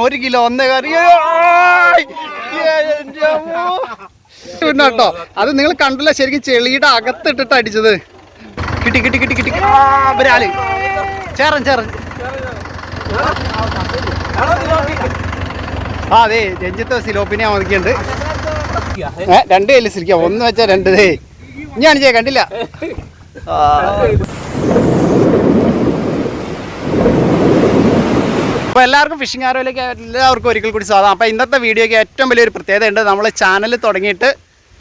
ഒരു കിലോ ഒന്നേ കറി. കേട്ടോ അത് നിങ്ങൾ കണ്ടില്ല ശരിക്കും ചെളിയുടെ അകത്തിട്ടിട്ട് അടിച്ചത്. കിട്ടി കിട്ടി കിട്ടി കിട്ടി. ഒരാൾ. ചേറൻ ചേറൻ ആ അതെ രഞ്ജിത്ത് സിലോപ്പിനെ ഒതുക്കിയുണ്ട് ഏ രണ്ട് കയ്യിൽ സിരിക്കാം ഒന്ന് വെച്ചാൽ രണ്ട് ഞാൻ ചെയ്യാൻ കണ്ടില്ല ആ. അപ്പോൾ എല്ലാവർക്കും ഫിഷിംഗ് ആരോയിലേക്ക് എല്ലാവർക്കും ഒരിക്കൽ കൂടി സ്വാഗതം. അപ്പോൾ ഇന്നത്തെ വീഡിയോയ്ക്ക് ഏറ്റവും വലിയൊരു പ്രത്യേകത ഉണ്ട് നമ്മൾ ചാനൽ തുടങ്ങിയിട്ട്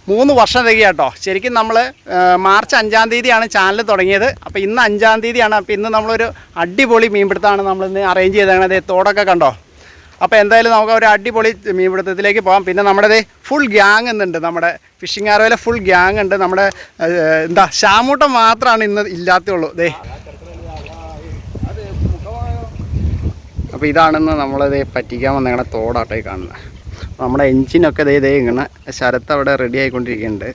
മൂന്ന് വർഷം തികയാട്ടോ. ശരിക്കും നമ്മൾ മാർച്ച് അഞ്ചാം തീയതിയാണ് ചാനൽ തുടങ്ങിയത്. അപ്പോൾ ഇന്ന് അഞ്ചാം തീയതിയാണ്. അപ്പോൾ ഇന്ന് നമ്മളൊരു അടിപൊളി മീൻപിടുത്തമാണ് നമ്മൾ ഇന്ന് അറേഞ്ച് ചെയ്തത് തോടൊക്കെ കണ്ടോ? അപ്പോൾ എന്തായാലും നമുക്ക് ഒരു അടിപൊളി മീൻപിടുത്തത്തിലേക്ക് പോകാം പിന്നെ നമ്മുടെ ഫുൾ ഗ്യാങ് എന്നുണ്ട്. നമ്മുടെ ഫിഷിംഗ് ആരോയിലെ ഫുൾ ഗ്യാങ് ഉണ്ട്. നമ്മുടെ എന്താ ശാമൂട്ടം മാത്രമാണ് ഇന്ന് ഇല്ലാത്തുള്ളൂ ദേ അപ്പോൾ ഇതാണെന്ന് നമ്മളത് പറ്റിക്കാൻ വന്നേക്കണ തോടാട്ടായി കാണുന്നത് നമ്മുടെ എൻജിനൊക്കെ ഇതേ ഇതേ ഇങ്ങനെ ശരത്ത് അവിടെ റെഡി ആയിക്കൊണ്ടിരിക്കുന്നുണ്ട്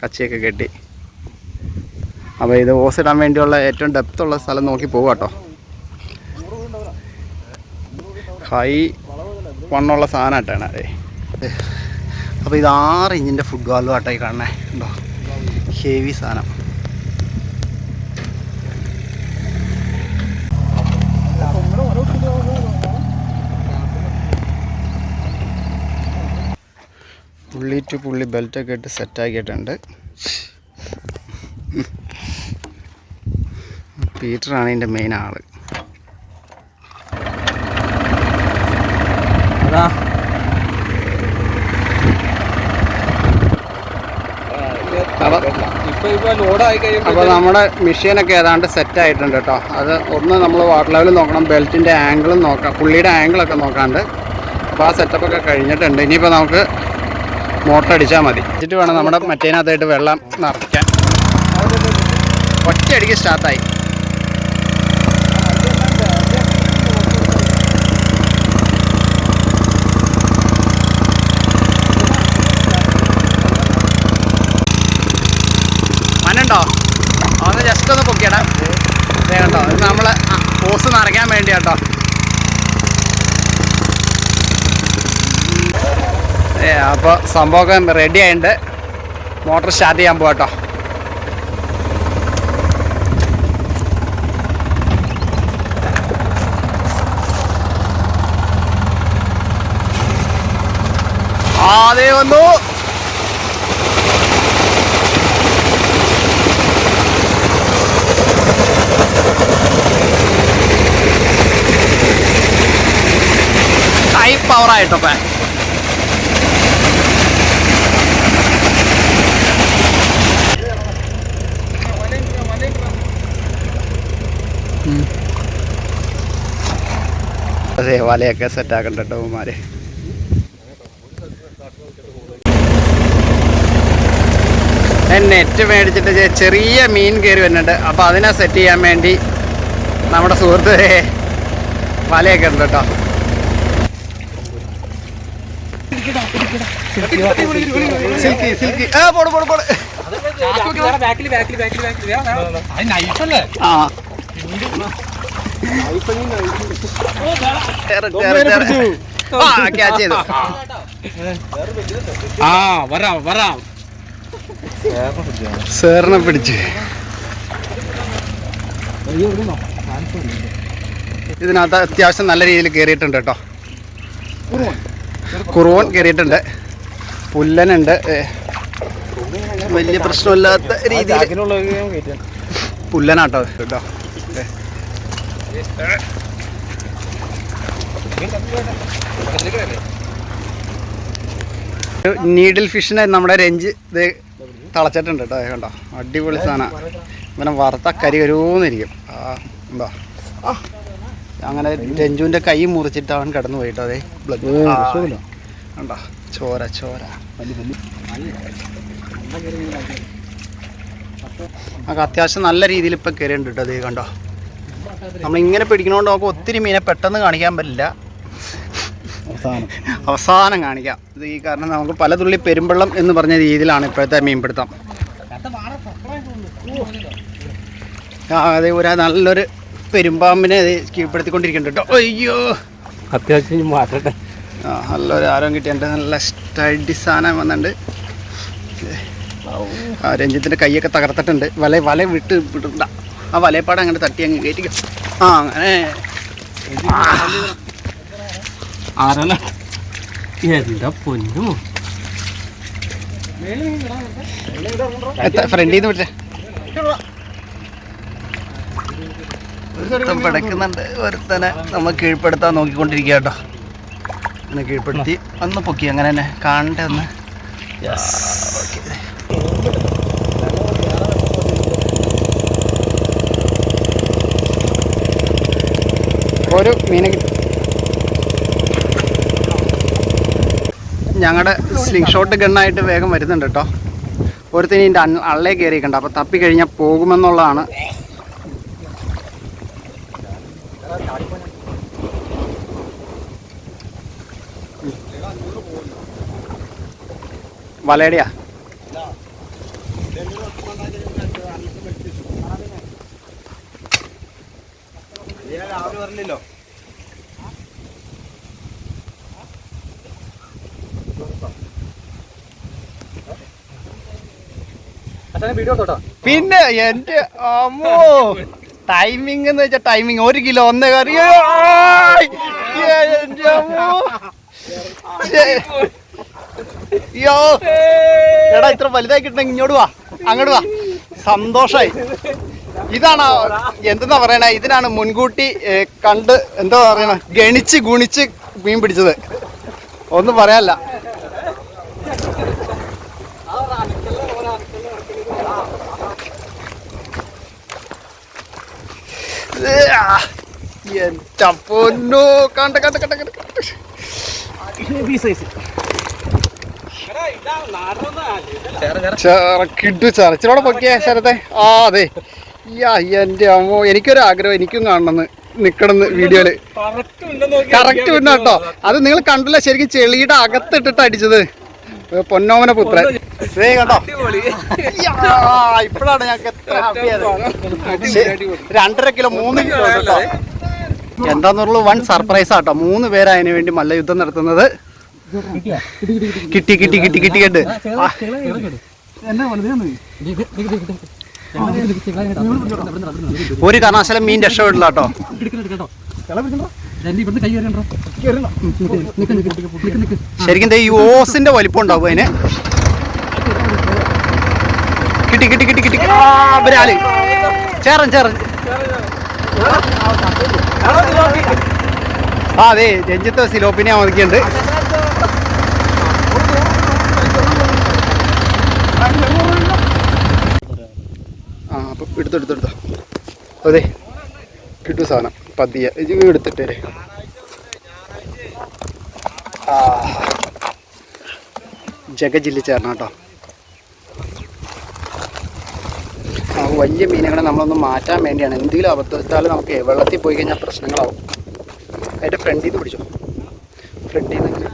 കച്ചിയൊക്കെ കെട്ടി. അപ്പോൾ ഇത് ഇടാൻ വേണ്ടിയുള്ള ഏറ്റവും ഡെപ്ത് ഉള്ള സ്ഥലം നോക്കി പോകുക കേട്ടോ ഹൈ വണ്ണുള്ള സാധനമായിട്ടാണ് അതെ. അപ്പോൾ ഇത് ആറ് ഇഞ്ചിന്റെ ആട്ടായി കാണണേ ഉണ്ടോ ഹെവി സാധനം. പുള്ളി ടു പുള്ളി ബെൽറ്റൊക്കെ ഇട്ട് സെറ്റാക്കിയിട്ടുണ്ട്. പീറ്ററാണ് ഇതിന്റെ മെയിൻ ആൾ. അതാ. അപ്പോൾ നമ്മുടെ മെഷീനൊക്കെ ഏതാണ്ട് സെറ്റ് ആയിട്ടുണ്ട് കേട്ടോ. അത് ഒന്ന് നമ്മൾ വാട്ടർ ലെവൽ നോക്കണം ബെൽറ്റിന്റെ ആംഗിളും നോക്കാം പുള്ളിയുടെ ആംഗിളൊക്കെ നോക്കാണ്ട്. അപ്പോൾ ആ സെറ്റപ്പ് ഒക്കെ കഴിഞ്ഞിട്ടുണ്ട്. ഇനിയിപ്പോൾ നമുക്ക് മോട്ടർ അടിച്ചാൽ മതി. വെച്ചിട്ട് വേണം നമ്മുടെ മറ്റേനകത്തായിട്ട് വെള്ളം നിറയ്ക്കാൻ. ഒറ്റയടിക്ക് സ്റ്റാർട്ടായി. ജസ്റ്റ് ഒന്ന് പൊക്കിയടാ. വേണ്ടോ നമ്മൾ ഓസ് നിറയ്ക്കാൻ വേണ്ടി കേട്ടോ ഏ അപ്പോൾ സംഭവമൊക്കെ റെഡി ആയിട്ടുണ്ട് മോട്ടർ സ്റ്റാർട്ട് ചെയ്യാൻ പോകട്ടോ അതേ വന്നു. ഹൈ പവർ അതെ വലയൊക്കെ സെറ്റ് ആക്കണ്ട കേട്ടോ ഉമ്മാര് നെറ്റ് മേടിച്ചിട്ട് ചെറിയ മീൻ കയറി വരുന്നുണ്ട്. അപ്പോൾ അതിനെ സെറ്റ് ചെയ്യാൻ വേണ്ടി നമ്മുടെ സുഹൃത്ത് വലയൊക്കെ ഉണ്ട് കേട്ടോ. Silky silky. ആ പോട് പോട് പോട്. ബാക്കിൽ ബാക്കിൽ ബാക്കിൽ ബാക്കിൽ നൈഫല്ലേ ആ കേറ്, കേറ്, കേറ്. ആ വരാം വരാം സാറിനെ പിടിച്ച് ഇതിനകത്ത് അത്യാവശ്യം നല്ല രീതിയിൽ കയറിയിട്ടുണ്ട് കേട്ടോ. കുറുവൻ കയറിയിട്ടുണ്ട് പുല്ലനുണ്ട്. വലിയ പ്രശ്നമില്ലാത്ത രീതിയിൽ പുല്ലനാട്ടോ കേട്ടോ. ഏ. നീഡിൽ ഫിഷിനെ നമ്മുടെ രഞ്ജ് ഇത് തളച്ചിട്ടുണ്ട് കേട്ടോ കണ്ടോ? അടിപൊളി സാധനം. ഇങ്ങനെ വറുത്ത കരി കരുന്നിരിക്കും ആ എന്താ അങ്ങനെ രഞ്ജുവിന്റെ കൈ മുറിച്ചിട്ട് അവൻ കിടന്നു പോയിട്ടോ അതെ ബ്ലഡ് കണ്ടോ ചോര ചോര. നമുക്ക് അത്യാവശ്യം നല്ല രീതിയിൽ ഇപ്പം കയറിയുണ്ട് കേട്ടോ അതേ കണ്ടോ? നമ്മളിങ്ങനെ പിടിക്കണോണ്ട് നമുക്ക് ഒത്തിരി മീനെ പെട്ടെന്ന് കാണിക്കാൻ പറ്റില്ല. അവസാനം. അവസാനം കാണിക്കാം. ഇത് ഈ കാരണം നമുക്ക് പല തുള്ളി പെരുമ്പള്ളം എന്ന് പറഞ്ഞ രീതിയിലാണ് ഇപ്പോഴത്തെ മീൻപിടുത്തം. ആ അതെ ഒരു നല്ലൊരു പെരുമ്പാമ്പിനെ കീഴ്പ്പെടുത്തിക്കൊണ്ടിരിക്കുന്നുണ്ട് കേട്ടോ അയ്യോ. അത്യാവശ്യം മാറട്ടെ മാറ്റട്ടെ. ആ നല്ലൊരു ആരോഗ്യം കിട്ടിയുണ്ട് നല്ല സ്റ്റഡി സാധനം വന്നിട്ടുണ്ട്. ആ രഞ്ജിത്തിന്റെ കൈയൊക്കെ തകർത്തിട്ടുണ്ട്. വല വല വിട്ട് വിടണ്ട. ആ വലയപ്പാട് അങ്ങനെ തട്ടി അങ്ങ് കയറ്റിക്കും ആ അങ്ങനെ. ആരല്ല? എന്താ പൊന്നു ഫ്രണ്ടിൽ നിന്ന് വിട്ടേ ഒരുത്തൻ പിടക്കുന്നുണ്ട്. ഒരുത്തനെ നമ്മൾ കീഴ്പ്പെടുത്താൻ നോക്കിക്കൊണ്ടിരിക്കുക കേട്ടോ അങ്ങനെ കീഴ്പ്പെടുത്തി ഒന്ന് പൊക്കി അങ്ങനെ തന്നെ. കാണണ്ടേ ഒന്ന്? യെസ് ഒരു മീനെ കിട്ടും. ഞങ്ങളുടെ സ്ലിംഗ് ഷോട്ട് ഗണ്ണായിട്ട് വേഗം വരുന്നുണ്ട് കേട്ടോ ഒരുത്തിന് ഇതിന്റെ അള്ളേ കയറിയിട്ടുണ്ട് അപ്പോൾ തപ്പി കഴിഞ്ഞാൽ പോകുമെന്നുള്ളതാണ്. വലയുടെയാ. വീഡിയോ പറഞ്ഞില്ലോ പിന്നെ എന്റെ അമ്മോ ടൈമിംഗ് എന്ന് വെച്ചാൽ ടൈമിംഗ് ഒരു കിലോ ഒന്ന് കറി. അമ്മോ. അയ്യോ. എടാ ഇത്ര വലുതായി കിട്ടണമെങ്കിൽ ഇങ്ങോട്ട് വാ. അങ്ങോട്ട് വാ. സന്തോഷായി. ഇതാണ് എന്തെന്നാ പറയണേ ഇതിനാണ് മുൻകൂട്ടി കണ്ട് എന്താ പറയണ ഗണിച്ച് ഗുണിച്ച് മീൻ പിടിച്ചത് ഒന്നും പറയാനല്ല എന്റെ പൊന്നു കണ്ട കണ്ട കണ്ട കണ്ട ചറച്ചിലോടെ പൊക്കിയ ശരത്തെ ആ അതെ യാ എന്റെ അമ്മോ എനിക്കൊരു ആഗ്രഹം എനിക്കും കാണണമെന്ന് നിക്കണെന്ന് വീഡിയോയിൽ. കറക്റ്റ് പിന്നെ കേട്ടോ. അത് നിങ്ങൾ കണ്ടില്ല ശരിക്കും ചെളിയുടെ അകത്തിട്ടിട്ട് അടിച്ചത്. പൊന്നോമന പുത്രൻ. ഇപ്പോഴാണ് ഞങ്ങൾക്ക് എത്ര രണ്ടര കിലോ മൂന്ന് കിലോ എന്താന്നുള്ള കേട്ടോ. വൺ സർപ്രൈസ് ആട്ടോ. മൂന്ന് പേര് അതിനു വേണ്ടി മല്ലയുദ്ധം നടത്തുന്നത്. കിട്ടി കിട്ടി കിട്ടി കിട്ടി കേട്ട് ഒരു കാരണവശാലും മീൻ രക്ഷപ്പെടില്ല കേട്ടോ. ശരിക്കും ഈ ഓസിന്റെ വലിപ്പം ഉണ്ടാവും അതിന്. കിട്ടി കിട്ടി കിട്ടി കിട്ടി. ബരാൽ ചേറൻ ചേറൻ ആ അതെ രഞ്ജിത്ത് സിലോപ്പിനെ ഒതുക്കിയുണ്ട് അപ്പം എടുത്തെടുത്തെടുത്തോ എടുത്തു എടുത്തോ. അതെ കിട്ടു സാധനം. പതിയെ. ഇത് എടുത്തിട്ടേ ആ. ജഗജില്ലി ചേർന്ന കേട്ടോ. വലിയ മീനുകളെ നമ്മളൊന്ന് മാറ്റാൻ വേണ്ടിയാണ്. എന്തെങ്കിലും അബദ്ധത്താൽ നമുക്ക് വെള്ളത്തിൽ പോയി കഴിഞ്ഞാൽ പ്രശ്നങ്ങളാവും. അതിന്റെ ഫ്രണ്ടിൽ നിന്ന് പിടിച്ചോ. ഫ്രണ്ടിൽ നിന്ന് ഇങ്ങനെ.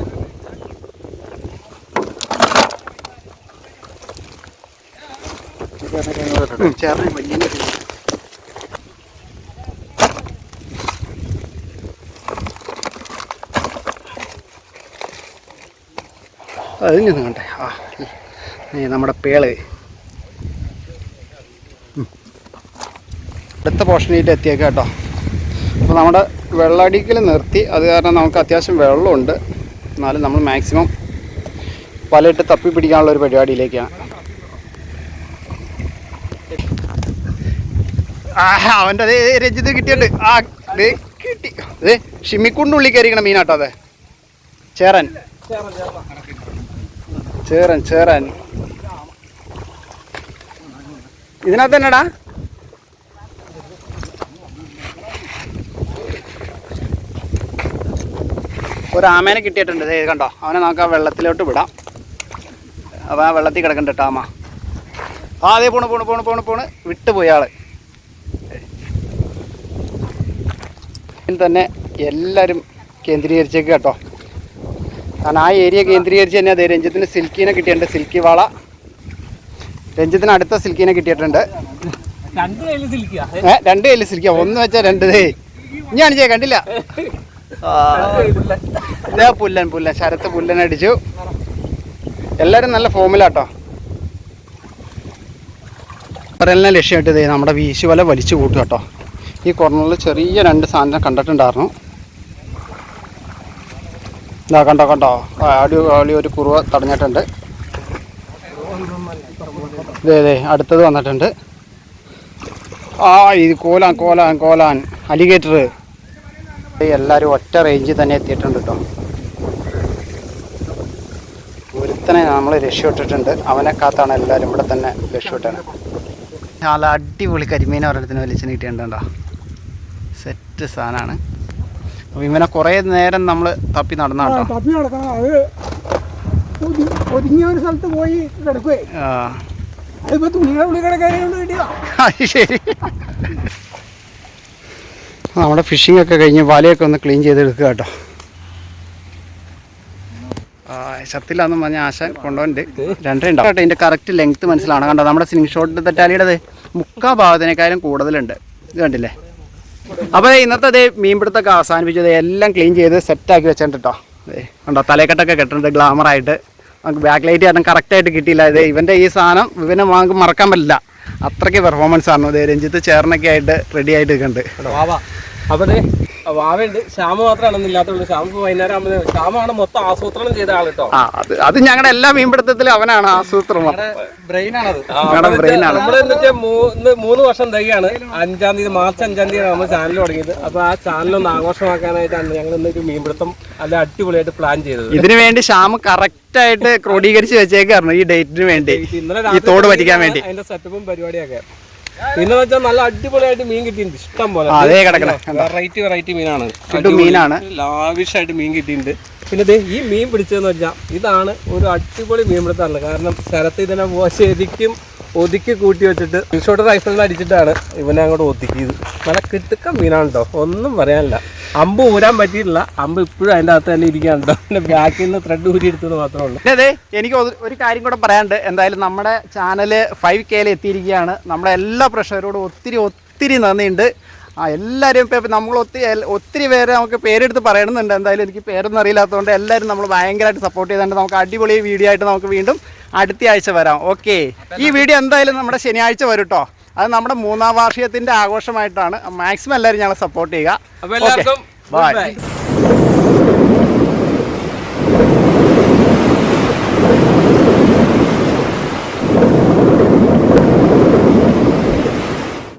ഉം, ചേർന്ന് വലിയ മീൻ. അത് കണ്ടേ ആ നമ്മുടെ പേൾ. അടുത്ത പോഷണിയിട്ട് എത്തിയേക്കാം കേട്ടോ. അപ്പോൾ നമ്മുടെ വെള്ളടിക്കൽ നിർത്തി. അത് കാരണം നമുക്ക് അത്യാവശ്യം വെള്ളമുണ്ട്. എന്നാലും നമ്മൾ മാക്സിമം വലയിട്ട് തപ്പി പിടിക്കാനുള്ള ഒരു പരിപാടിയിലേക്കാണ് ആ അവന്റെ അതേ രഞ്ജിത് കിട്ടിയിട്ടുണ്ട്. ആ ദേ കിട്ടി. അതെ ഷിമ്മിക്കുണ്ടുള്ളിൽ കയറിക്കണം മീനാട്ടോ അതെ. ചേറൻ. ചേറൻ ചേറൻ. ഇതിനകത്ത് തന്നെടാ. ഒരു ആമേനെ കിട്ടിയിട്ടുണ്ട്. ദേ കണ്ടോ? അവനെ നമുക്ക് ആ വെള്ളത്തിലോട്ട് വിടാം. അപ്പം ആ വെള്ളത്തിൽ കിടക്കണ്ട ആമ ആ അതേ പോണ് പോണ് പോണ് പോണ് പോണ്. വിട്ടുപോയി ആൾ. തന്നെ എല്ലാവരും കേന്ദ്രീകരിച്ചേക്ക് കേട്ടോ. കാരണം ആ ഏരിയ കേന്ദ്രീകരിച്ച് തന്നെ അതെ രഞ്ജിത്തിന് സിൽക്കീനെ കിട്ടിയിട്ടുണ്ട് സിൽക്കി വാള രഞ്ജിത്തിന് അടുത്ത സിൽക്കീനെ കിട്ടിയിട്ടുണ്ട്. രണ്ട് കയ്യിൽ സിൽക്കിയാ? ഏ രണ്ട് കയ്യിൽ സിൽക്കിയ. ഒന്ന് വെച്ചാൽ രണ്ട് ദേ. ഞാൻ ചെയ്യാൻ കണ്ടില്ല? ഇതാ പുല്ലൻ പുല്ലൻ. ശരത്ത് പുല്ലൻ അടിച്ചു. എല്ലാവരും നല്ല ഫോമിലാട്ടോ പറയലിനെ ലക്ഷ്യമായിട്ട് നമ്മുടെ വീശുവല വലിച്ചു കൂട്ടുക കേട്ടോ. ഈ കോർണറിൽ ചെറിയ രണ്ട് സാധനം കണ്ടിട്ടുണ്ടായിരുന്നു. ഇതാ കണ്ടോ കണ്ടോ? ആ, അടി അടി ഒരു കുറുവ തടഞ്ഞിട്ടുണ്ട്. ഇതേ ഇതേ അടുത്തത് വന്നിട്ടുണ്ട്. ആ ഇത് കോലാൻ കോലാൻ കോലാൻ അലിഗേറ്റർ. എല്ലാവരും ഒറ്റ റേഞ്ചിൽ തന്നെ എത്തിയിട്ടുണ്ട് കേട്ടോ ഒരുത്തനെ നമ്മൾ രക്ഷപ്പെട്ടിട്ടുണ്ട്. അവനെ കാത്താണ് എല്ലാവരും ഇവിടെ തന്നെ രക്ഷപ്പെട്ടത്. നല്ല അടിപൊളി കരിമീൻ ഒരിടത്തിന് വലിച്ചു കിട്ടിയിട്ടുണ്ടോ സെറ്റ് സാധനമാണ്. അപ്പോൾ ഇവനെ കുറേ നേരം നമ്മൾ തപ്പി നടന്ന തപ്പി നടക്കണം. അത് ഒതു- ഒതുങ്ങിയ ഒരു സ്ഥലത്ത് പോയി കിടക്കുവേ. അതിപ്പോ തുണിയുടെ ഉള്ളിൽ കിടക്കാനുള്ള ശരി. നമ്മുടെ ഫിഷിംഗ് ഒക്കെ കഴിഞ്ഞ് വലയൊക്കെ ഒന്ന് ക്ലീൻ ചെയ്തെടുക്കുക കേട്ടോ. ആ ശത്തിലാന്ന് പറഞ്ഞ ആശ കൊണ്ടുപോയിട്ടുണ്ട് രണ്ടേ ഉണ്ടാവും കേട്ടോ ഇതിന്റെ കറക്റ്റ് ലെങ്ത് മനസ്സിലാണ് കണ്ടോ നമ്മുടെ സ്ലിംഗ് ഷോട്ട് തെറ്റാലിയുടെ മുക്കാ ഭാഗത്തിനേക്കാളും കൂടുതലുണ്ട്. ഇത് കണ്ടില്ലേ? അപ്പോൾ ഇന്നത്തെ അതേ മീൻപിടുത്തൊക്കെ അവസാനിപ്പിച്ചത് എല്ലാം ക്ലീൻ ചെയ്ത് സെറ്റാക്കി വെച്ചിട്ടുണ്ട് കേട്ടോ ദേ കണ്ടോ തലക്കെട്ടൊക്കെ കെട്ടിട്ടുണ്ട് ഗ്ലാമറായിട്ട് നമുക്ക് ബാക്ക് ലൈറ്റ് കാരണം കറക്റ്റായിട്ട് കിട്ടിയില്ല. ഇത് ഇവന്റെ ഈ സാധനം ഇവനെ നമുക്ക് മറക്കാൻ പറ്റില്ല. അത്രയ്ക്ക് പെർഫോമൻസ് ആണ് രഞ്ജിത്ത് ചേർന്നൊക്കെ ആയിട്ട് റെഡി ആയിട്ട് നിൽക്കുന്നുണ്ട് അപ്പൊ ദേ, വാവയുണ്ട്. ശ്യാമ മാത്രമാണ് ഇല്ലാത്തുള്ളൂ ശ്യാമ വൈകുന്നേരം ആകുമ്പോൾ ശ്യാമാണ് മൊത്തം ആസൂത്രണം ചെയ്ത ആൾ കേട്ടോ ആ അത് അത് ഞങ്ങളുടെ എല്ലാ മീൻപിടുത്തത്തിലും അവനാണ് ആസൂത്രണം. ബ്രെയിനാണത്. ഞങ്ങളുടെ ആണ്. വെച്ചാൽ മൂന്ന് മൂന്ന് വർഷം തൈയാണ് അഞ്ചാം തീയതി മാർച്ച് അഞ്ചാം തീയതി നമ്മൾ ചാനൽ തുടങ്ങിയത്. അപ്പൊ ആ ചാനൽ ഒന്ന് ആഘോഷമാക്കാനായിട്ടാണ് ഞങ്ങൾ ഇന്നൊരു മീൻപിടുത്തം അല്ല അടിപൊളിയായിട്ട് പ്ലാൻ ചെയ്തത്. ഇതിനു വേണ്ടി ശ്യാം കറക്റ്റ് ആയിട്ട് ക്രോഡീകരിച്ച് വെച്ചേക്കായിരുന്നു ഈ ഡേറ്റിന് വേണ്ടി. ഇന്നലെ ഈ തോട് പറ്റിക്കാൻ വേണ്ടി. അതിന്റെ സെറ്റപ്പും പരിപാടിയൊക്കെ. പിന്നെ വെച്ചാൽ നല്ല അടിപൊളിയായിട്ട് മീൻ കിട്ടിയിട്ടുണ്ട്. ഇഷ്ടം പോലെ. അതേ കിടക്കണെ. വെറൈറ്റി വെറൈറ്റി മീനാണ്. മീനാണ്. ലാവിഷായിട്ട് മീൻ കിട്ടിയിട്ടുണ്ട്. പിന്നെ ഈ മീൻ പിടിച്ചതെന്ന് വെച്ചാൽ ഇതാണ് ഒരു അടിപൊളി മീൻ പിടുത്തമാണ് കാരണം സ്ഥലത്ത് ഇതിനെ ശരിക്കും ഒതുക്കി കൂട്ടി വെച്ചിട്ട് ഷോട്ട് റൈഫിളിൽ അടിച്ചിട്ടാണ് ഇവനെ അങ്ങോട്ട് ഒതുക്കിയത്. നല്ല കിട്ടുക്ക മീനാണ് കേട്ടോ ഒന്നും പറയാനില്ല. അമ്പ് ഊരാൻ പറ്റിയിട്ടില്ല. അമ്പ് ഇപ്പോഴും അതിന്റെ അകത്ത് തന്നെ ഇരിക്കുകയാണ് കേട്ടോ പിന്നെ ബാക്കിൽ നിന്ന് ത്രെഡ് ഊരി എടുത്തത് മാത്രമേ ഉള്ളൂ. അതെ എനിക്ക് ഒരു- ഒരു കാര്യം കൂടെ പറയാനുണ്ട്. എന്തായാലും നമ്മുടെ ചാനൽ ഫൈവ് കെയിൽ എത്തിയിരിക്കുകയാണ്. നമ്മുടെ എല്ലാ പ്രഷറോടും ഒത്തിരി ഒത്തിരി നന്ദിയുണ്ട്. ആ എല്ലാവരും ഇപ്പം നമ്മൾ ഒത്തിരി ഒത്തിരി പേര് നമുക്ക് പേരെടുത്ത് പറയണമെന്നുണ്ട്. എന്തായാലും എനിക്ക് പേരൊന്നും അറിയില്ലാത്തതുകൊണ്ട് എല്ലാവരും നമ്മൾ ഭയങ്കരമായിട്ട് സപ്പോർട്ട് ചെയ്തുകൊണ്ട് നമുക്ക് അടിപൊളി വീഡിയോ ആയിട്ട് നമുക്ക് വീണ്ടും അടുത്ത ആഴ്ച വരാം ഓക്കെ ഈ വീഡിയോ എന്തായാലും നമ്മുടെ ശനിയാഴ്ച വരും കേട്ടോ അത് നമ്മുടെ മൂന്നാം വാർഷികത്തിന്റെ ആഘോഷമായിട്ടാണ്. മാക്സിമം എല്ലാവരും ഞങ്ങളെ സപ്പോർട്ട് ചെയ്യുക. ബൈ